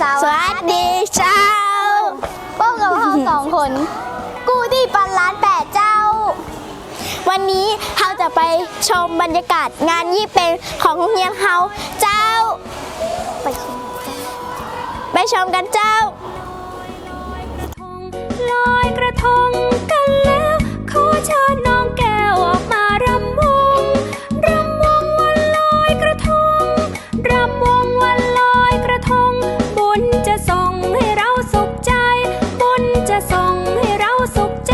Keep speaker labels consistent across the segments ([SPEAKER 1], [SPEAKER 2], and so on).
[SPEAKER 1] สวัสดีเจ้า
[SPEAKER 2] พวกกับเราสองคน กูที่ปันล้านแปดเจ้า
[SPEAKER 1] วันนี้เราจะไปชมบรรยากาศงานยี่เป็งของโรงเรียนเฮาเจ้า
[SPEAKER 2] ไปชม
[SPEAKER 1] ไปชมกันเจ้า
[SPEAKER 3] ส่งให้เราสุขใจ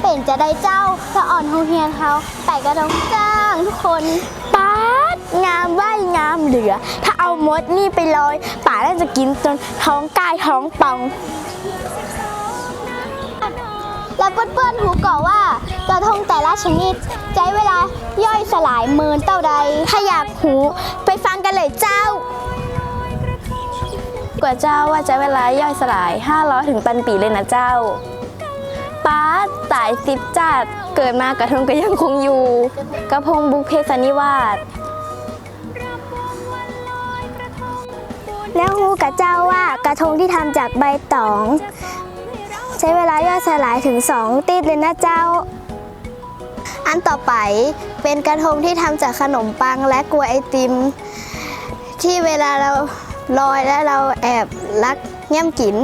[SPEAKER 3] เป็
[SPEAKER 2] นจะได้เจ้าสะอ่อนโรงเรียนเขาแต่ก็ต้องจ้างทุกคน
[SPEAKER 1] ป๊าดงามไหวงามเหลือ ถ้าเอามดนี่ไปลอยป่าน่าจะกินจนท้องกายท้องป่อง
[SPEAKER 2] แล้วเพื่อนๆหูก่อว่ากระทงแต่ละชนิดใช้เวลาย่อยสลายเมินเต้าใด
[SPEAKER 1] ถ้าอยากหูไปฟังกันเลยเจ้า กว่าเจ้าว่าจะเวลาย่อยสลาย 500ถึงปันปีเลยนะเจ้าป้าดตายสิบจัดเกิดมากระทงก็ยังคงอยู่ กระพงบุพเพสนนิวาส
[SPEAKER 2] แล้วฮูกับเจ้าว่ากระทงที่ทำจากใบตอง ใช้เวลาย่อยสลายถึง 2ติดเลยนะเจ้า อันต่อไปเป็นกระทงที่ทำจากขนมปังและกล้วยไอติม ที่เวลาเราลอยแล้วเราแอบลักเง่มกิน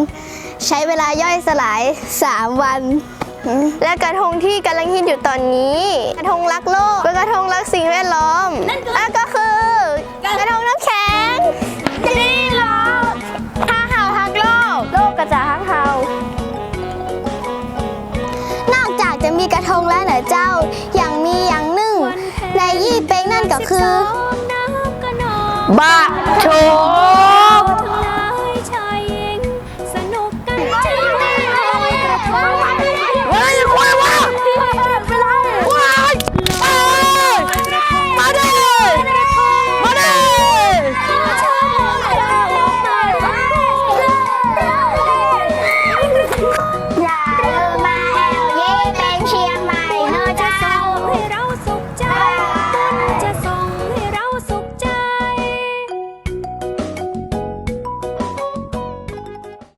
[SPEAKER 2] ใช้เวลาย่อยสลาย 3 วัน
[SPEAKER 1] และกระทงที่กำลังฮิตอยู่ตอนนี้ กระทงรักโลกเป็นกระทงรักสิ่งแวดล้อมนั่นก็คือ บะโช